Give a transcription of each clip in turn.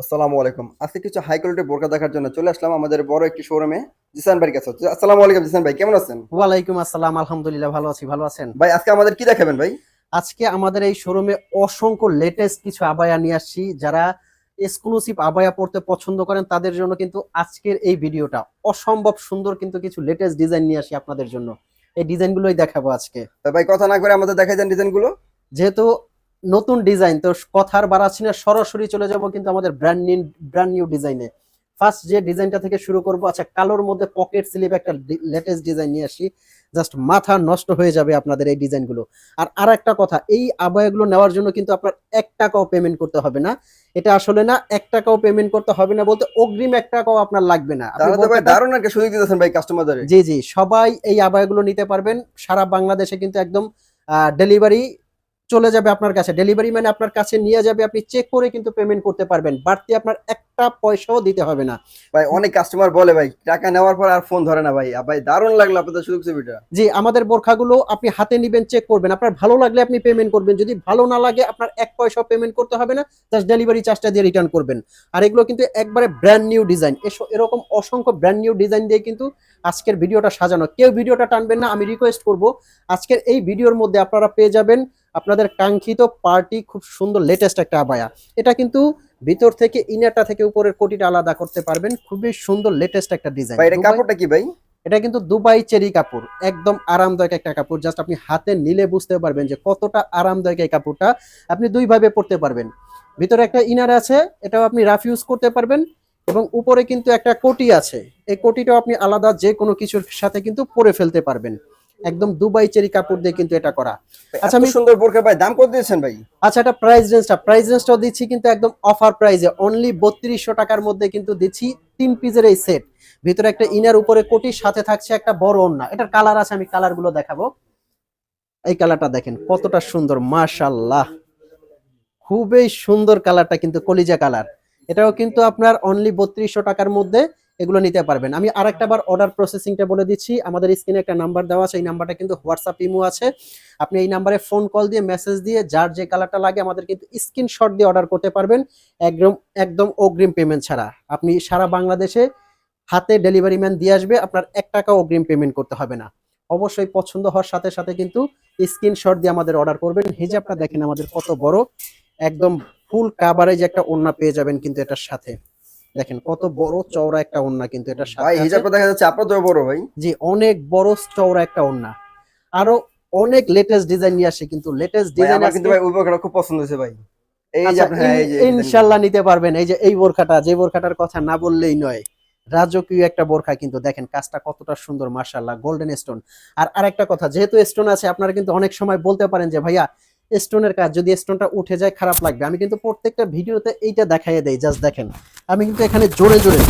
আসসালামু আলাইকুম। আজকে কিছু হাই কোয়ালিটি বোরকা দেখার জন্য চলে আসলাম আমাদের বড় একটি শোরুমে জিসান ভাইয়ের কাছে। আসসালামু আলাইকুম জিসান ভাই কেমন আছেন? ওয়ালাইকুম আসসালাম আলহামদুলিল্লাহ ভালো আছি ভালো আছেন? ভাই আজকে আমাদের কি দেখাবেন ভাই? আজকে আমাদের এই শোরুমে অসংখ্য লেটেস্ট কিছু আবায়া নিয়ে আসছি। যারা এক্সক্লুসিভ আবায়া পড়তে পছন্দ করেন তাদের জন্য কিন্তু আজকের এই ভিডিওটা অসম্ভব সুন্দর কিন্তু কিছু লেটেস্ট ডিজাইন নিয়ে আসি আপনাদের জন্য। এই ডিজাইনগুলোই দেখাবো আজকে। ভাই কথা না করে আমাদের দেখাই যান ডিজাইনগুলো যেহেতু নতুন ডিজাইন তো কথার বাড়াচ্ছি না সরাসরি চলে যাব কিন্তু আমাদের ব্র্যান্ড নিউ ব্র্যান্ড নিউ ডিজাইনে ফার্স্ট যে ডিজাইনটা থেকে শুরু করব আচ্ছা কালোর মধ্যে পকেট স্লিপ একটা লেটেস্ট ডিজাইন নিয়ে আসি। জাস্ট মাথা নষ্ট হয়ে যাবে আপনাদের এই ডিজাইনগুলো আর আর একটা কথা এই আবহাওয়াগুলো নেওয়ার জন্য কিন্তু আপনার এক টাকাও পেমেন্ট করতে হবে না। এটা আসলে না এক টাকাও পেমেন্ট করতে হবে না বলতে অগ্রিম এক টাকাও আপনার লাগবে না। দারুণ একটা সুযোগ দিতেছেন ভাই কাস্টমারদের জি জি সবাই এই আবহাওয়াগুলো নিতে পারবেন। সারা বাংলাদেশে কিন্তু একদম ডেলিভারি চলে যাবে আপনার কাছে। ডেলিভারি মানে আপনার কাছে নিয়ে যাবে আপনি চেক করে কিন্তু পেমেন্ট করতে পারবেন। বাড়তি আপনার একটা পয়সাও দিতে হবে না। ভাই অনেক কাস্টমার বলে ভাই টাকা নেওয়ার পর আর ফোন ধরে না ভাই। ভাই দারুণ লাগল আপনাদের সুযোগ সুবিধা। জি আমাদের বোরখাগুলো আপনি হাতে নিবেন চেক করবেন। আপনার ভালো লাগলে আপনি পেমেন্ট করবেন। যদি ভালো না লাগে আপনার এক পয়সাও পেমেন্ট করতে হবে না। জাস্ট ডেলিভারি চার্জটা দিয়ে রিটার্ন করবেন। আর এগুলো কিন্তু একবারে ব্র্যান্ড নিউ ডিজাইন এরকম অসংখ্য ব্র্যান্ড নিউ ডিজাইন দিয়ে কিন্তু আজকের ভিডিওটা সাজানো। কেউ ভিডিওটা টানবেন না আমি রিকোয়েস্ট করব। আজকের এই ভিডিওর মধ্যে আপনারা পেয়ে যাবেন আপনাদের কাঙ্ক্ষিত পার্টি খুব সুন্দর লেটেস্ট একটা আবায়া। এটা কিন্তু ভিতর থেকে ইনারটা থেকে উপরের কোটিটা আলাদা করতে পারবেন। খুবই সুন্দর লেটেস্ট একটা ডিজাইন এটা কাপড়টা কি ভাই? এটা কিন্তু দুবাই চেরি কাপড়। একদম আরামদায়ক একটা কাপড়। জাস্ট আপনি হাতে নিলে বুঝতে পারবেন যে কতটা আরামদায়ক এই কাপড়টা। আপনি দুই ভাবে পরতে পারবেন। ভিতরে একটা ইনার আছে এটাও আপনি রাফ ইউজ করতে পারবেন। এবং উপরে কিন্তু একটা কোটি আছে। এই কোটিটাও আপনি আলাদা যে কোনো কিছুর সাথে কিন্তু পরে ফেলতে পারবেন। একদম দুবাই চেরি কাপড় দিয়ে কিন্তু এটা করা। আচ্ছা আমি সুন্দর বোরকা ভাই দাম কত দিয়েছেন ভাই? আচ্ছা এটা প্রাইস রেঞ্জটা প্রাইস রেঞ্জটাও দিচ্ছি কিন্তু একদম অফার প্রাইসে অনলি বত্রিশশো টাকার মধ্যে কিন্তু দিচ্ছি তিন পিসের এই সেট ভিতরে একটা ইনার উপরে কোটি সাথে থাকছে একটা বড় ওন্না এটার কালার আছে আমি কালারগুলো দেখাবো। এই কালারটা দেখেন কতটা সুন্দর মাশাল্লাহ খুবই সুন্দর কালারটা কিন্তু কলিজা কালার এটাও কিন্তু আপনার অনলি বত্রিশশো টাকার মধ্যে এগুলো নিতে পারবেন। আমি আরেকটা বার অর্ডার প্রসেসিংটা বলে দিচ্ছি। আমাদের স্ক্রিনে একটা নাম্বার দেওয়া আছে। এই নাম্বারটা কিন্তু হোয়াটসঅ্যাপ ইমো আছে। আপনি এই নাম্বারে ফোন কল দিয়ে মেসেজ দিয়ে যার যে কালারটা লাগে আমাদের কিন্তু স্ক্রিনশট দিয়ে অর্ডার করতে পারবেন। একদম একদম অগ্রিম পেমেন্ট ছাড়া। আপনি সারা বাংলাদেশে হাতে ডেলিভারি ম্যান দিয়ে আসবে, আপনার এক টাকা অগ্রিম পেমেন্ট করতে হবে না। অবশ্যই পছন্দ হওয়ার সাথে সাথে কিন্তু স্ক্রিনশট দিয়ে আমাদের অর্ডার করবেন। হিজাবটা দেখেন আমাদের কত বড়, একদম ফুল কাভারেজ একটা ওড়না পেয়ে যাবেন কিন্তু এটার সাথে। দেখেন কত বড় চওড়া একটা কিন্তু এটার ভাই দেখা যাচ্ছে আপনার তো বড় ভাই। জি অনেক বড় চওড়া একটা আরও অনেক লেটেস্ট ডিজাইন নিয়ে আসে কিন্তু লেটেস্ট ডিজাইন কিন্তু ভাই ওই বোরকাটা খুব পছন্দ হয়েছে ভাই। এই যে আপনার- হ্যাঁ, এই যে এই নিতে পারবেন। এই যে এই বোরখাটা যে বোরখাটার কথা না বললেই নয় রাজকীয় একটা বোরখা কিন্তু দেখেন কাজটা কতটা সুন্দর মাশাল্লাহ গোল্ডেন স্টোন আর আরেকটা কথা যেহেতু স্টোন আছে আপনারা কিন্তু অনেক সময় বলতে পারেন যে ভাইয়া স্টোনের কাজ। যদি স্টোনটা উঠে যায় খারাপ লাগবে। আমি কিন্তু প্রত্যেকটা ভিডিওতে এইটা দেখাইয়ে দেই জাস্ট দেখেন। আমি কিন্তু এখানে জোরে জোরে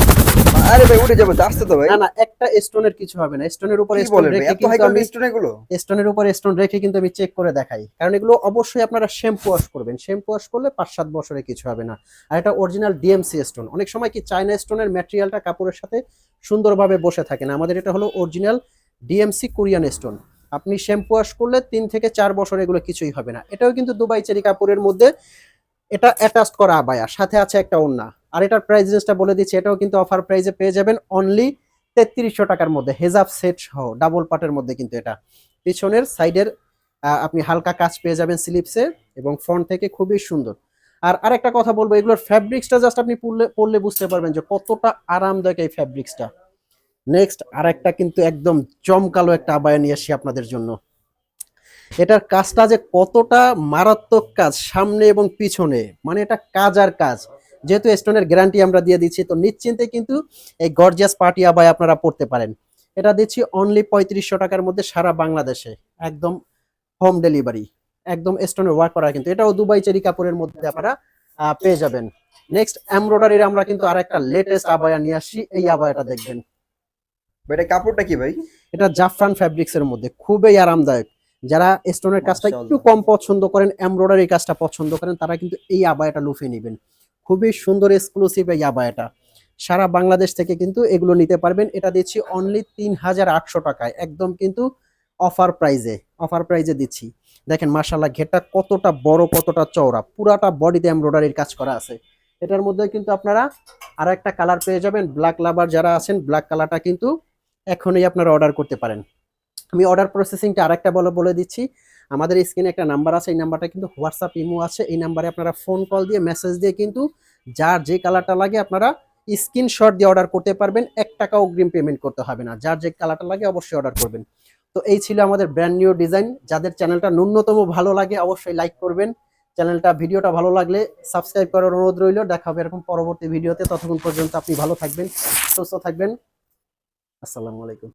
আরে ভাই উঠে যাবে আসছে তো ভাই। না না একটা স্টোনের কিছু হবে না। স্টোনের উপর স্টোন রেখে কিন্তু আমি স্টোন এগুলো? স্টোনের উপর স্টোন রেখে কিন্তু আমি চেক করে দেখাই। কারণ এগুলো অবশ্যই আপনারা শ্যাম্পু ওয়াশ করবেন। শ্যাম্পু ওয়াশ করলে পাঁচ সাত বছরে কিছু হবে না। আর এটা অরিজিনাল ডিএমসি স্টোন অনেক সময় কি চায়না স্টোনের ম্যাটেরিয়ালটা কাপড়ের সাথে সুন্দরভাবে বসে থাকে না। আমাদের এটা হলো অরিজিনাল ডিএমসি কোরিয়ান স্টোন আপনি শ্যাম্পু ওয়াশ করলে তিন থেকে চার বছর এগুলো কিছুই হবে না। এটাও কিন্তু দুবাই চেরি কাপড়ের মধ্যে এটা অ্যাটাচ করা আবায়া, সাথে আছে একটা ওন্না আর এটার প্রাইস রেঞ্জটা বলে দিচ্ছি, এটাও কিন্তু অফার প্রাইসে পেয়ে যাবেন অনলি তেত্রিশশো টাকার মধ্যে হেজাব সেট সহ ডাবল পাটের মধ্যে কিন্তু এটা। পিছনের সাইডের আপনি হালকা কাজ পেয়ে যাবেন স্লিপসে এবং ফ্রন্ট থেকে খুবই সুন্দর। আর আরেকটা কথা বলব, এগুলোর ফ্যাব্রিক্সটা জাস্ট আপনি পরলে পরলে বুঝতে পারবেন যে কতটা আরামদায়ক এই ফ্যাব্রিক্সটা নেক্সট আর একটা কিন্তু একদম জমকালো একটা আবায়া নিয়ে আসি আপনাদের জন্য। এটার কাজটা যে কতটা মারাত্মক কাজ, সামনে এবং পিছনে মানে এটা কাজ আর কাজ। যেহেতু স্টোনের গ্যারান্টি আমরা দিয়ে দিচ্ছি, তো নিশ্চিন্তে কিন্তু এই গর্জিয়াস পার্টি আবায় আপনারা পড়তে পারেন। এটা দিচ্ছি অনলি পঁয়ত্রিশশো টাকার মধ্যে সারা বাংলাদেশে, একদম হোম ডেলিভারি একদম স্টোনের ওয়ার্ক করা কিন্তু। এটাও দুবাই চেরি কাপড়ের মধ্যে আপনারা পেয়ে যাবেন। নেক্সট এমব্রয়ডারির আমরা কিন্তু আর একটা লেটেস্ট আবায়া নিয়ে আসছি এই আবায়াটা দেখবেন। এটা কাপড়টা কি ভাই? এটা জাফরান ফ্যাব্রিক্স এর মধ্যে খুবই আরামদায়ক। যারা স্টোনের কাজটা একটু কম পছন্দ করেন এমব্রয়ডারি কাজটা পছন্দ করেন তারা কিন্তু এই আবায়াটা লুফে নেবেন। খুবই সুন্দর এক্সক্লুসিভ এই আবায়াটা। সারা বাংলাদেশ থেকে কিন্তু এগুলো নিতে পারবেন। এটা দিচ্ছি অনলি তিন হাজার আটশো টাকায়। একদম কিন্তু অফার প্রাইজে অফার প্রাইজে দিচ্ছি। দেখেন মাশাল্লাহ ঘেরটা কতটা বড় কতটা চওড়া। পুরাটা বডিতে এমব্রয়ডারির কাজ করা আছে। এটার মধ্যে কিন্তু আপনারা আর একটা কালার পেয়ে যাবেন। ব্ল্যাক লাভার যারা আছেন ব্ল্যাক কালারটা কিন্তু এখনই আপনারা অর্ডার করতে পারেন। আমি অর্ডার প্রসেসিংটা আরেকটা বলে বলে দিচ্ছি। আমাদের স্ক্রিনে একটা নাম্বার আছে, এই নাম্বারটা কিন্তু হোয়াটসঅ্যাপ ইমো আছে। এই নাম্বারে আপনারা ফোন কল দিয়ে মেসেজ দিয়ে কিন্তু যার যে কালারটা লাগে আপনারা স্ক্রিনশট দিয়ে অর্ডার করতে পারবেন। এক টাকা অগ্রিম পেমেন্ট করতে হবে না। যার যে কালারটা লাগে অবশ্যই অর্ডার করবেন। তো এই ছিল আমাদের ব্র্যান্ড নিউ ডিজাইন যাদের চ্যানেলটা ন্যূনতম ভালো লাগে, অবশ্যই লাইক করবেন। চ্যানেলটা ভিডিওটা ভালো লাগলে সাবস্ক্রাইব করার অনুরোধ রইল। দেখা হবে এরকম পরবর্তী ভিডিওতে ততক্ষণ পর্যন্ত আপনি ভালো থাকবেন, সুস্থ থাকবেন। আসসালামু আলাইকুম।